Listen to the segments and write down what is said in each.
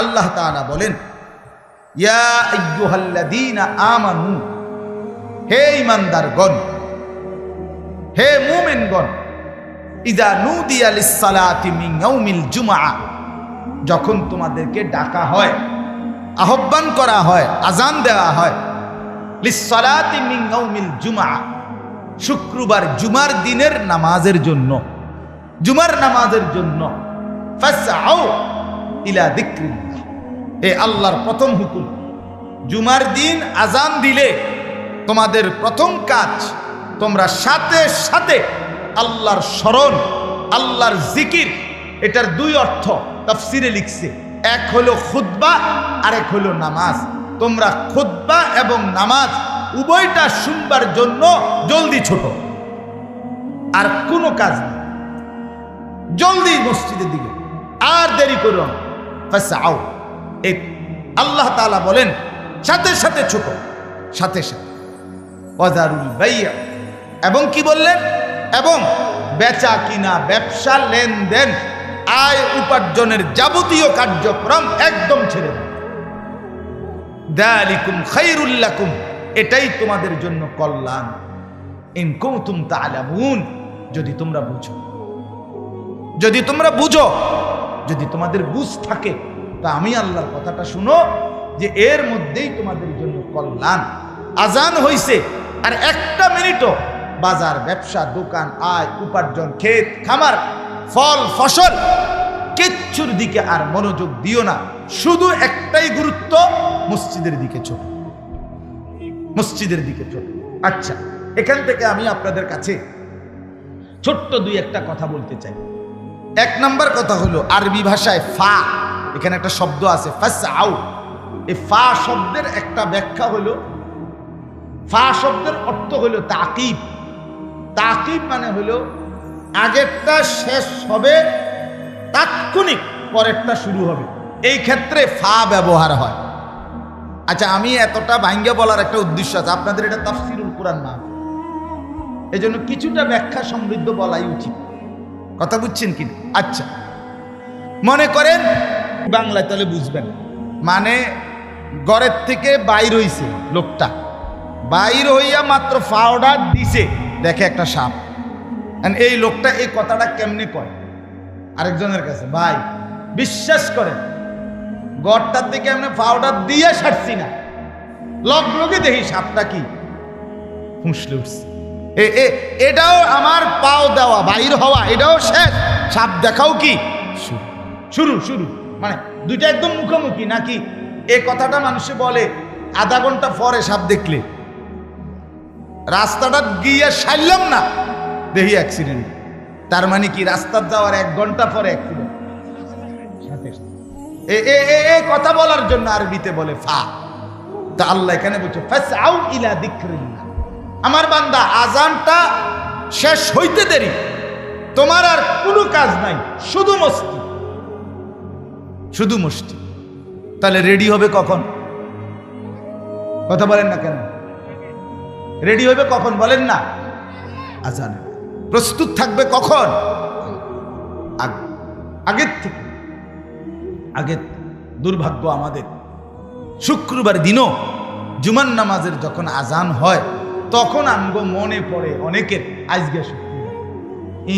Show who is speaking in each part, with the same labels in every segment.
Speaker 1: আল্লাহ তাআলা বলেন আমানু, হে ঈমানদারগণ, হে মুমিনগণ নুদিয়া লিস-সালাতি মিন ইয়াউমিল যখন তোমাদেরকে ডাকা হয়, আহ্বান করা হয় আজান দেওয়া হয়, লিস-সালাতি ইয়াউমিল জুমআ, শুক্রবার জুমার দিনের নামাজের জন্য, জুমার নামাজের জন্য, ফাসআউ ইলা দিক্রিল্লাহ এ আল্লাহর প্রথম হুকুম, জুমার দিন আজান দিলে তোমাদের প্রথম কাজ, তোমরা সাথে সাথে আল্লাহর স্মরণ, আল্লাহর জিকির, এটার দুই অর্থ তাফসিরে লিখছে। এক হলো খুতবা, আরেক হলো নামাজ। তোমরা খুতবা এবং নামাজ উভয়টা শুনবার জন্য জলদি ছোট। আর কোনো কাজ নেই। জলদি মসজিদের দিকে। আর দেরি করো না। ফাসাও এই আল্লাহ তাআলা বলেন, সাথে সাথে ছোট, সাথে সাথে। ওয়াজারুল বাইয়া। এবং কি বললেন? এবং বেচা কিনা ব্যবসা লেনদেন, আয় উপার্জনের যাবতীয় কার্যক্রম একদম ছেড়ে দালিকুম খাইরুল্লাকুম এটাই তোমাদের জন্য কল্যাণ। ইন কুনতুম তাআলামুন। যদি তোমরা বুঝো। যদি তোমরা বুঝো যদি তোমাদের বুঝ থাকে, তা আমি আল্লাহর কথাটা শুনো যে এর মধ্যেই তোমাদের জন্য কল্যাণ। আজান হইছে, আর একটা মিনিটও বাজার, ব্যবসা, দোকান, আয়, উপার্জন, ক্ষেত, খামার, ফল, ফসল, কিচ্ছুর দিকে আর মনোযোগ দিও না। শুধু একটাই গুরুত্ব, মসজিদের দিকে ছোট। মসজিদের দিকে ছোট। আচ্ছা এখান থেকে আমি আপনাদের কাছে ছোট্ট দুই একটা কথা বলতে চাই। এক নম্বর কথা হলো আরবি ভাষায় ফা, এখানে একটা শব্দ আছে ফাস আউ এই ফা শব্দের একটা ব্যাখ্যা হলো, ফা শব্দের অর্থ হলো তাকিব। তাকিব মানে হলো আগেরটা শেষ হবে, তাৎক্ষণিক পরেরটা শুরু হবে। এই ক্ষেত্রে ফা ব্যবহার হয়। আচ্ছা আমি এতটা ভাঙ্গে বলার একটা উদ্দেশ্য আছে, আপনাদের এটা তাফসিরুল কোরআন না। এই জন্য কিছুটা ব্যাখ্যা সমৃদ্ধ বলাই উচিত। কথা বুঝছেন কি আচ্ছা। মনে করেন বাংলায় তাহলে বুঝবেন। মানে ঘরের থেকে বাইর হইছে লোকটা। বাইর হইয়া মাত্র ফাওডার দিছে। দেখে একটা সাপ। এই লোকটা এই কথাটা কেমনে কয়? আরেকজনের কাছে, ভাই, বিশ্বাস করেন, গড়টার দিকে এমনি পাউডার দিয়ে সারছি না। লগ লগে দেখি সাপটা কি? ফুঁসলে উঠছে। এটাও আমার পাও দেওয়া বাইর হওয়া, এটাও শেষ। সাপ দেখাও কি? শুরু শুরু। মানে দুইটা একদম মুখোমুখি, নাকি এ কথাটা মানুষে বলে, আধা ঘণ্টা পরে সাপ দেখলে? রাস্তাটা গিয়ে সারলাম না। দেখি অ্যাক্সিডেন্ট তার মানে কি রাস্তার যাওয়ার এক ঘণ্টা পরে অ্যাক্সিডেন্ট এ এ এ কথা বলার জন্য আরবিতে বলে ফা। তা আল্লাহ এখানে বলছে, ফাসআউ ইলা যিকরিল্লাহ আমার বান্দা আজানটা শেষ হইতে দেরি। তোমার আর কোনো কাজ নাই, শুধু মস্তি। শুধু মস্তি। তাহলে রেডি হবে কখন? কথা বলেন না কেন? রেডি হবে কখন? বলেন না। আজান প্রস্তুত থাকবে কখন? আগ- আগের থেকে। আগের দুর্ভাগ্য আমাদের। শুক্রবার দিনও জুমান নামাজের যখন আজান হয় তখন আমগো মনে পড়ে অনেকের আজকে শুক্রবার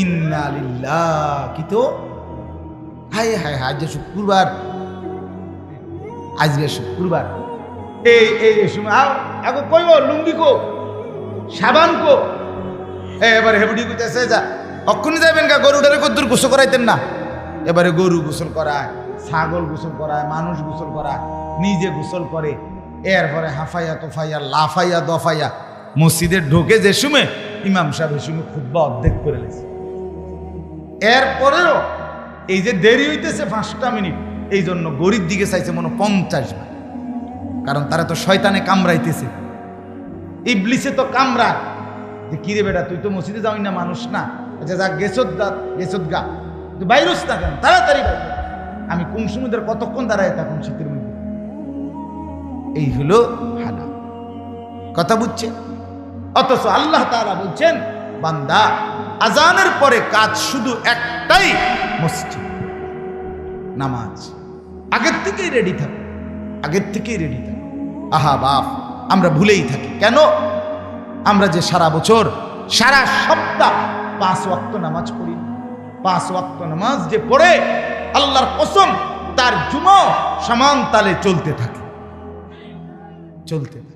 Speaker 1: ইন্নালিল্লাহ কি তো? হায় হায় হায়, আজকে শুক্রবার। আজকে শুক্রবার। এই এই সময় আও আগো কইব লুঙ্গি কো? সাবান কো? এবার হেবডি কইতেছে, যা অক্ষুনি যাবেন গা গরুটারে কদ্দুর গোসল করাইতেন না। এবারে গরু গোসল করায়, ছাগল গোসল করায়, মানুষ গোসল করায়, নিজে গোসল করে, এরপরে হাফাইয়া তোফাইয়া লাফাইয়া দফাইয়া মসজিদে ঢোকে যে সময় ইমাম সাহেব এই সময় খুব্বা অর্ধেক করে লেছে এরপরেও এই যে দেরি হইতেছে পাঁচটা মিনিট, এই জন্য গরিব দিকে চাইছে মনে পঞ্চাশ বার। কারণ তারা তো শয়তানে কামড়াইতেছে। ইবলিসে তো কামড়ায়। যে কিরে বেটা, তুই তো মসজিদে যাওই না, মানুষ না। আচ্ছা যা গেছত গা গেছত গা। তুই বাইরস না কেন? তাড়াতাড়ি। আমি কুমসুমুদের কতক্ষণ দাঁড়ায় তখন শীতের মধ্যে? এই হলো হালা কথা বুঝছে? অথচ আল্লাহ তাআলা বলছেন, বান্দা আজানের পরে কাজ শুধু একটাই, মসজিদ, নামাজ। আগের থেকেই রেডি থাকো, আগের থেকেই রেডি থাকো। আহা, বাপ, আমরা ভুলেই থাকি। কেন? আমরা যে সারা বছর, সারা সপ্তাহ পাঁচ ওয়াক্ত নামাজ পড়ি পাঁচ ওয়াক্ত নামাজ যে পড়ে, আল্লাহর কসম, তার জুমা সমান তালে চলতে থাকে। চলতে থাকে।